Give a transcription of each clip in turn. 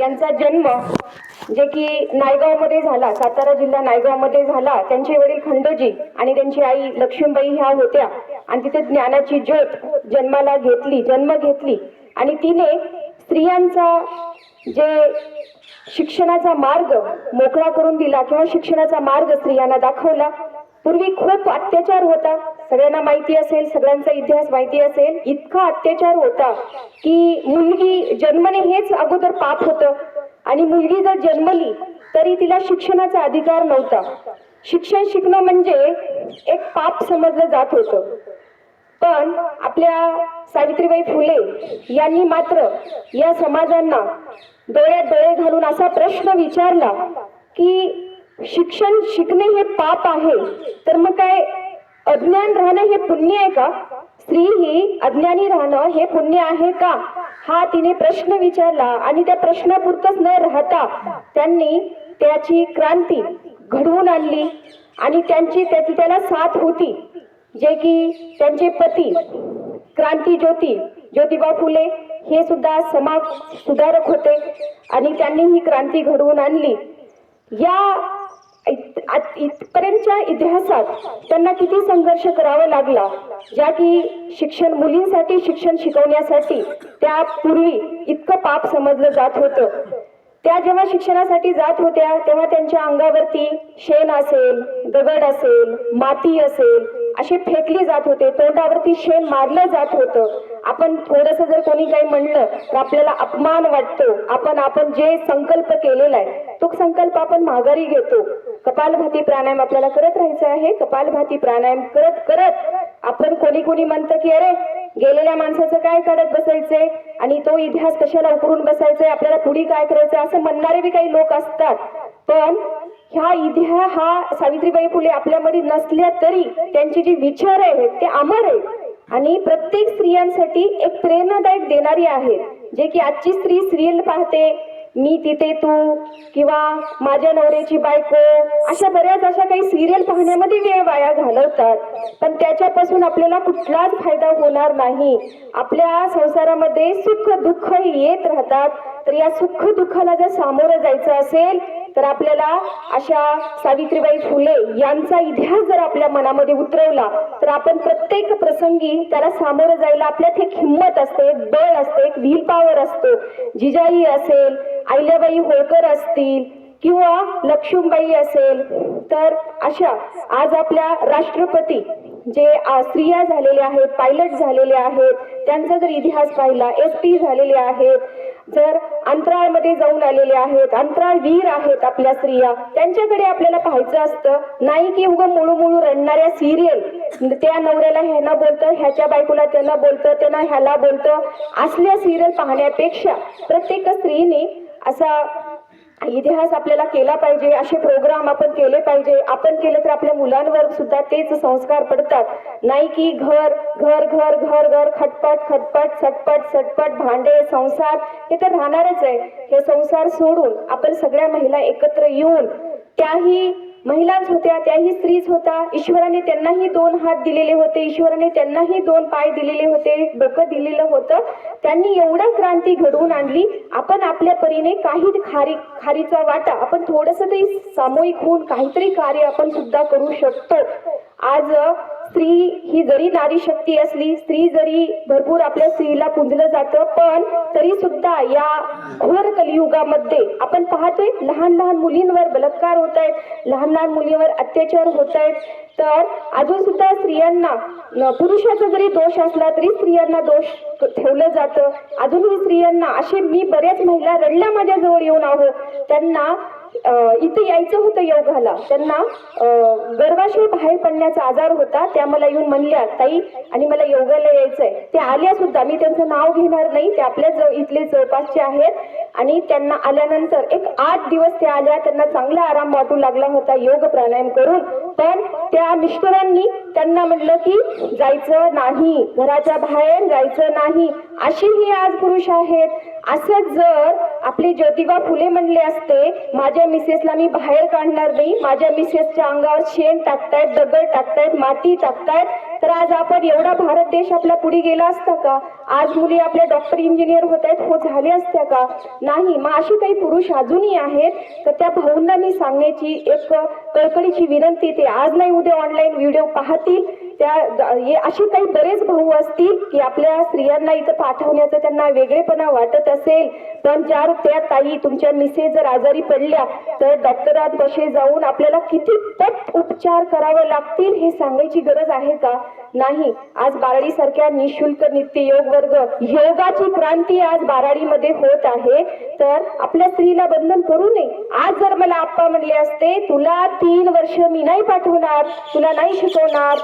यांचा जन्म जे की नायगावमध्ये झाला सातारा जिल्हा नायगावमध्ये झाला. त्यांचे वडील खंडोजी आणि त्यांची आई लक्ष्मीबाई ह्या होत्या. आणि तिथे ज्ञानाची ज्योत जन्माला घेतली जन्म घेतली. आणि तिने स्त्रियांचा जे शिक्षणाचा मार्ग मोकळा करून दिला किंवा शिक्षणाचा मार्ग स्त्रियांना दाखवला पूर्वी खूप अत्याचार होता. सगळ्यांना माहिती असेल सगळ्यांचा इतिहास माहिती असेल इतका अत्याचार होता की मुलगी जन्मने हेच अगोदर पाप होतं. आणि मुलगी जर जन्मली तरी तिला शिक्षणाचा अधिकार नव्हता. शिक्षण शिकणं म्हणजे एक पाप समजलं जात होतं. पण आपल्या सावित्रीबाई फुले यांनी मात्र या समाजांना डोळ्यात डोळे घालून असा प्रश्न विचारला की शिक्षण शिकणे हे पाप आहे तर मग काय अज्ञान राहणं हे पुण्य आहे का? स्त्री ही अज्ञानी राहणं हे पुण्य आहे का? हा तिने प्रश्न विचारला आणि त्या प्रश्नापुरतच न राहता त्यांनी त्याची क्रांती घडवून आणली आणि त्यांची त्याची त्याला साथ होती जे की त्यांचे पती क्रांती ज्योती ज्योतिबा फुले हे सुद्धा समाज सुधारक होते आणि त्यांनी ही क्रांती घडवून आणली. या इथपर्यंतच्या इतिहासात त्यांना किती संघर्ष करावा लागला ज्या की शिक्षण मुलींसाठी शिक्षण शिकवण्यासाठी त्या पूर्वी इतकं पाप समजलं जात होतं. त्या जेव्हा शिक्षणासाठी जात होत्या तेव्हा त्यांच्या अंगावरती शेण असेल दगड असेल माती असेल असे फेकले जात होते. तोंडावरती शेण मारलं जात होतं. आपण थोडस जर कोणी काही म्हणलं तर आपल्याला अपमान वाटतो. आपण आपण जे संकल्प केलेला आहे तो संकल्प आपण माघारी घेतो. कपालभाती प्राणायाम आपल्याला करत राहायचं आहे. कपालभाती प्राणायाम करत करत आपण कोणी कोणी म्हणतं की अरे गेलेल्या माणसाचं काय काढत बसायचंय? आणि तो इतिहास कशाला उकरून बसायचाय? आपल्याला पुढे काय करायचंय? असं म्हणणारे बी काही लोक असतात. पण ह्या इतिहास हा सावित्रीबाई फुले आपल्यामध्ये नसल्या तरी त्यांचे जे विचार आहेत ते अमर आहेत. आणि प्रत्येक स्त्रियांसाठी एक प्रेरणादायक देणारी आहेत. जे की आजची स्त्री सिरियल पाहते मी तिथे तू किंवा माझ्या नवऱ्याची बायको अशा बऱ्याच अशा काही सिरियल पाहण्यामध्ये वेळ वाया घालवतात. पण त्याच्यापासून आपल्याला कुठलाच फायदा होणार नाही. आपल्या संसारामध्ये सुख दुःख येत राहतात. तर या सुख दुःखाला जर सामोरं जायचं असेल तर आपल्याला अशा सावित्रीबाई फुले यांचा इतिहास जर आपल्या मनामध्ये उतरवला तर आपण प्रत्येक प्रसंगी त्याला सामोरं जायला आपल्यात एक हिंमत असते एक बळ असते एक व्हील पॉवर असतो. जिजाई असेल अहिल्याबाई होळकर असतील किंवा लक्ष्मीबाई असेल तर अशा आज आपल्या राष्ट्रपती जे स्त्रिया झालेल्या आहेत पायलट झालेल्या आहेत त्यांचा जर इतिहास पाहिला एस पी झालेले आहेत जर अंतराळमध्ये जाऊन आलेले आहेत अंतराळवीर आहेत आपल्या स्त्रिया त्यांच्याकडे आपल्याला पाहायचं असतं नाही की उगं मुळू मुळू रडणाऱ्या सिरियल त्या नवऱ्याला ह्यांना बोलतं ह्याच्या बायकोला त्यांना बोलतं त्यांना ह्याला बोलतं असल्या सिरियल पाहण्यापेक्षा प्रत्येक स्त्रीने असा इतिहास आपल्याला केला पाहिजे असे प्रोग्राम आपण केले पाहिजे. आपण केले तर आपल्या मुलांवर सुद्धा तेच संस्कार पडतात. नाही की घर घर घर घर घर खटपट खटपट सटपट सटपट भांडे संसार हे तर राहणारच आहे. हे संसार सोडून आपण सगळ्या महिला एकत्र येऊन त्याही महिलाच होत्या त्याही स्त्रीच होता. ईश्वराने त्यांनाही दोन हात दिलेले होते. ईश्वराने त्यांनाही दोन पाय दिलेले होते. बक दिलेलं होतं. त्यांनी एवढं क्रांती घडवून आणली. आपण आपल्या परीने काही खारी खारीचा वाटा आपण थोडस तरी सामूहिक होऊन काहीतरी कार्य आपण सुद्धा करू शकतो. आज स्त्री ही जरी नारी शक्ती असली स्त्री जरी भरपूर आपल्या स्त्रीला पुंजलं जातं पण तरी सुद्धा या घोर कलियुगामध्ये आपण पाहतोय लहान लहान मुलींवर बलात्कार होत आहेत लहान लहान मुलींवर अत्याचार होत आहेत तर अजून सुद्धा स्त्रियांना पुरुषाचा जरी दोष असला तरी स्त्रियांना दोष ठेवलं जातं. अजूनही स्त्रियांना असे मी बऱ्याच महिला रडल्या माझ्या जवळ येऊन आहो. त्यांना इथं यायचं होतं योगाला. त्यांना गर्भाशय बाहेर पडण्याचा आजार होता. त्या मला येऊन म्हणल्या ताई आणि मला योगाला यायचंय. ते आल्या सुद्धा. मी त्यांचं नाव घेणार नाही. ते आपल्या जवळ इथले जवळपासचे आहेत. आणि त्यांना आल्यानंतर एक आठ दिवस त्या आल्या. त्यांना चांगला आराम वाटू लागला होता. योग प्राणायाम करून. पण त्या मिस्टरांनी त्यांना म्हटलं की जायचं नाही घराच्या बाहेर जायचं नाही. असेही आज पुरुष आहेत. असंच जर आपले ज्योतिबा फुले म्हणले असते माझ्या मिसेसला मी बाहेर काढणार नाही. माझ्या मिसेसच्या अंगावर शेण टाकतायत दगड टाकतायत माती टाकतायत. तर आज आपण एवढा भारत देश आपला पुढे गेला असता का? आज मुली आपल्या डॉक्टर इंजिनियर होत आहेत हो झाले असत्या का? नाही मग असे काही पुरुष अजूनही आहेत तर त्या भाऊंना मी सांगण्याची एक कळकळीची विनंती ते आज नाही उद्या ऑनलाईन व्हिडिओ पाहतील. त्या असे काही बरेच भाऊ असतील की आपल्या स्त्रियांना इथं पाठवण्याचं त्यांना वेगळेपणा वाटत असेल पण ज्या त्या ताई तुमच्या मिसेस जर आजारी पडल्या तर डॉक्टरांपाशी जाऊन आपल्याला किती पट उपचार करावे लागतील हे सांगायची गरज आहे का? नाही. आज बाराडी सारख्या निशुल्क नित्य योग वर्ग योगाची क्रांती आज बाराडीमध्ये होत आहे. तर आपल्या स्त्रीला बंधन करू नये. आज जर मला आप्पा म्हणले असते तुला तीन वर्ष मी नाही पाठवणार तुला नाही शिकवणार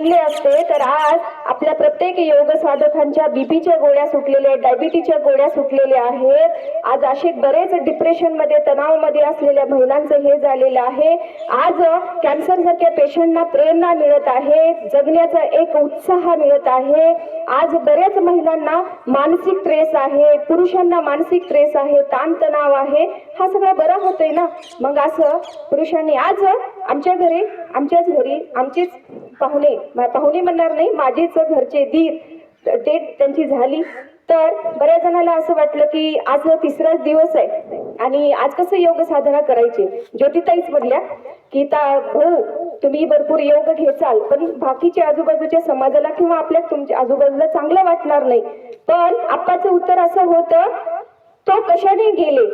म्हणले असते तर आज आपल्या प्रत्येक योग साधकांच्या बीपीच्या गोळ्या सुटलेल्या डायबिटीच्या गोळ्या सुटलेल्या आहेत. आज असे बरेच डिप्रेशनमध्ये तणावमध्ये असलेल्या महिलांचं हे झालेलं आहे. आज कॅन्सर सारख्या पेशंटना प्रेरणा मिळत आहे जगण्याचा एक उत्साह मिळत आहे. आज बऱ्याच महिलांना मानसिक त्रेस आहे पुरुषांना मानसिक त्रेस आहे ताणतणाव आहे. हा सगळा बरा होतोय ना? मग असं पुरुषांनी आज आमच्या घरी आमच्याच घरी आमचीच पाहुणे पाहुणे म्हणणार नाही माझेच घरचे दीर डेट त्यांची झाली तर बऱ्याच जणांना असं वाटलं की आज तिसराच दिवस आहे आणि आज कसं योग साधना करायची? ज्योतिताईच म्हणल्या की ता भाऊ तुम्ही भरपूर योग घेचाल पण बाकीच्या आजूबाजूच्या समाजाला किंवा आपल्या तुमच्या आजूबाजूला चांगलं वाटणार नाही. पण आप्पाचं उत्तर असं होतं तो कशाने गेले?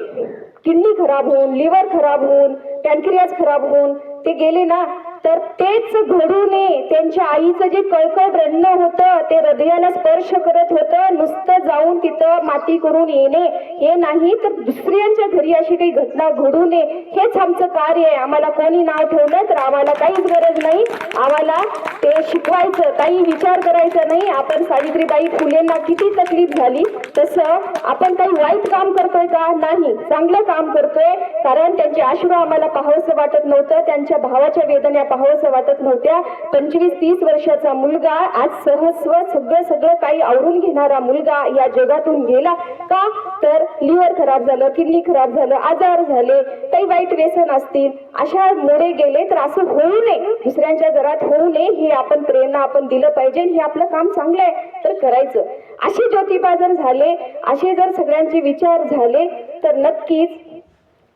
किडनी खराब होऊन लिव्हर खराब होऊन पॅनक्रियाज खराब होऊन ते गेले ना तर तेच घडू नये त्यांच्या आईचं जे कळकळ रडणं होतं ते हृदयाला स्पर्श करत होतं नुसतं जाऊन तिथं माती करून येणे हे नाही तर दुसऱ्यांच्या घरी अशी काही घटना घडू नये हेच आमचं कार्य आहे. आम्हाला कोणी नाव ठेवलं तर आम्हाला काहीच गरज नाही. आम्हाला ते शिकवायचं काही विचार करायचा नाही. आपण सावित्रीबाई फुलेंना किती तकलीफ झाली तसं आपण काही वाईट काम करतोय का? नाही चांगलं काम करतोय. कारण त्यांचे आश्रू आम्हाला पाहावंसं वाटत नव्हतं. त्यांच्या भावाच्या वेदना पाहावंसं वाटत नव्हत्या. पंचवीस तीस वर्षाचा मुलगा आज सहस्व सगळं सगळं काही आवरून घेणारा मुलगा या जगातून गेला का? तर लिव्हर खराब झालं किडनी खराब झालं आजार झाले काही वाईट व्यसन असतील अशा मुळे गेले तर असं होऊ नये. दुसऱ्यांच्या घरात होऊ नये हे आपण प्रेरणा आपण दिलं पाहिजे हे आपलं काम चांगलं आहे. तर करायचं. असे ज्योतिबा जर झाले असे जर सगळ्यांचे विचार झाले तर नक्कीच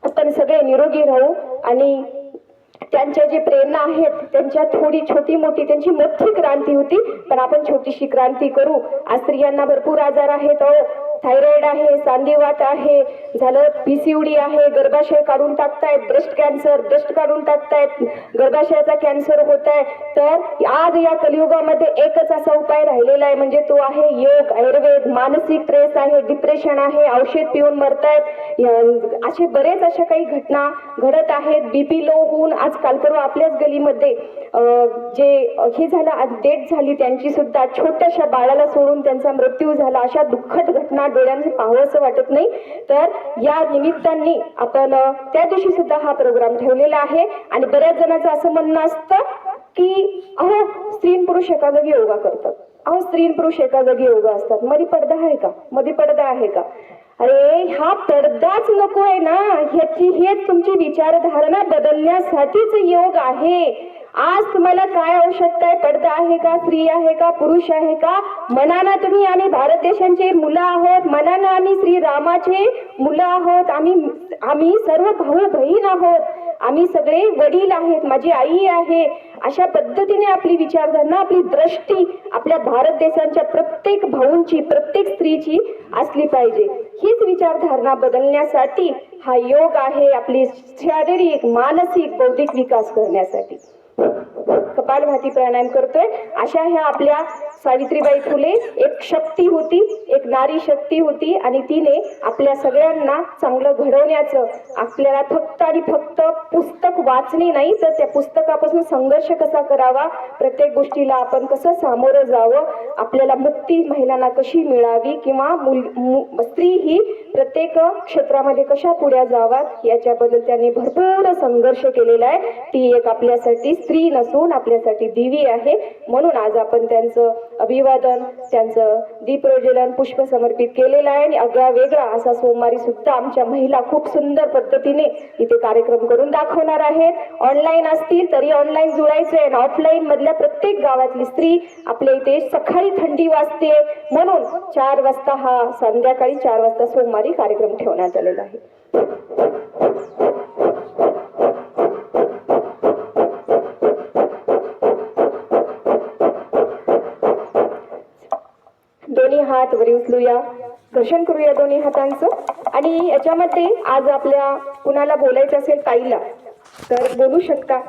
आपण सगळे निरोगी राहू आणि त्यांच्या जे प्रेरणा आहेत त्यांच्या थोडी छोटी मोठी त्यांची मोठी क्रांती होती. पण आपण छोटीशी क्रांती करू. आज स्त्रियांना भरपूर आजार आहेत थायरॉइड आहे सांधिवात आहे झालं पीसीओडी आहे गर्भाशय काढून टाकतायत ब्रेस्ट कॅन्सर ब्रेस्ट काढून टाकतायत गर्भाशयाचा कॅन्सर होत आहे तर आज या कलियुगामध्ये एकच असा उपाय राहिलेला आहे म्हणजे तो आहे योग आयुर्वेद मानसिक त्रेस आहे डिप्रेशन आहे औषध पिऊन मरतायत. असे बरेच अशा काही घटना घडत आहेत. बीपी लो होऊन आज काल परवा आपल्याच गलीमध्ये जे हे झालं आज डेट झाली त्यांची सुद्धा छोट्याशा बाळाला सोडून त्यांचा मृत्यू झाला. अशा दुःखद घटना डोळ्यांनी पाहावंसं वाटत नाही. तर या निमित्ताने आपण त्या दिवशी सुद्धा हा प्रोग्राम ठेवलेला आहे. आणि बऱ्याच जणांचं असं म्हणणं असतं की अहो स्त्री पुरुष एका जागी योगा करतात. अहो स्त्री पुरुष एका जागी योगा असतात. मध्ये पडदा आहे का? मध्ये पडदा आहे का? अरे हा पडदाच नको आहे ना. ह्याची हे तुमची विचारधारणा बदलण्यासाठीच योग आहे. आज तुम्हाला काय आवश्यकता आहे? पडदा आहे का? स्त्री आहे का? पुरुष आहे का? मनाना तुम्ही आम्ही भारत देशांचे मुलं आहोत. मनानं आम्ही श्री रामाचे मुलं आहोत. आम्ही आम्ही सर्व भाऊ बहीण आहोत. आम्ही सगळे वडील आहेत. माझी आई आहे. अशा पद्धतीने आपली विचारधारणा आपली दृष्टी आपल्या भारत देशांच्या प्रत्येक भाऊंची प्रत्येक स्त्रीची असली पाहिजे. हीच विचारधारणा बदलण्यासाठी हा योग आहे आपली शारीरिक मानसिक बौद्धिक विकास करण्यासाठी. कपालभाती प्राणायाम करतोय. अशा ह्या आपल्या सावित्रीबाई फुले एक शक्ती होती एक नारी शक्ती होती आणि तिने आपल्या सगळ्यांना चांगलं घडवण्याचं आपल्याला फक्त आणि फक्त पुस्तक वाचणे नाही तर त्या पुस्तकापासून संघर्ष कसा करावा? प्रत्येक गोष्टीला आपण कसं सामोरं जावं? आपल्याला मुक्ती महिलांना कशी मिळावी? किंवा मुल मु- स्त्री ही प्रत्येक क्षेत्रामध्ये कशा पुढे जावात? याच्याबद्दल त्यांनी भरपूर संघर्ष केलेला आहे. ती एक आपल्यासाठी स्त्री नसून आपल्यासाठी दिवी आहे. म्हणून आज आपण त्यांचं अभिवादन त्यांचं दीपप्रज्वलन पुष्प समर्पित केलेलं आहे. आणि आगळा वेगळा असा सोमवारी सुद्धा आमच्या महिला खूप सुंदर पद्धतीने इथे कार्यक्रम करून दाखवणार आहेत. ऑनलाईन असतील तरी ऑनलाईन जुळायचं आहे. ऑफलाईन मधल्या प्रत्येक गावातली स्त्री आपल्या इथे सकाळी थंडी वाजते. म्हणून चार वाजता हा संध्याकाळी चार वाजता सोमवारी कार्यक्रम ठेवण्यात आलेला आहे. उचलूया घर्षण करूया दोन्ही हातांचं. आणि याच्यामध्ये आज आपल्या कुणाला बोलायचं असेल ताईला तर बोलू शकता.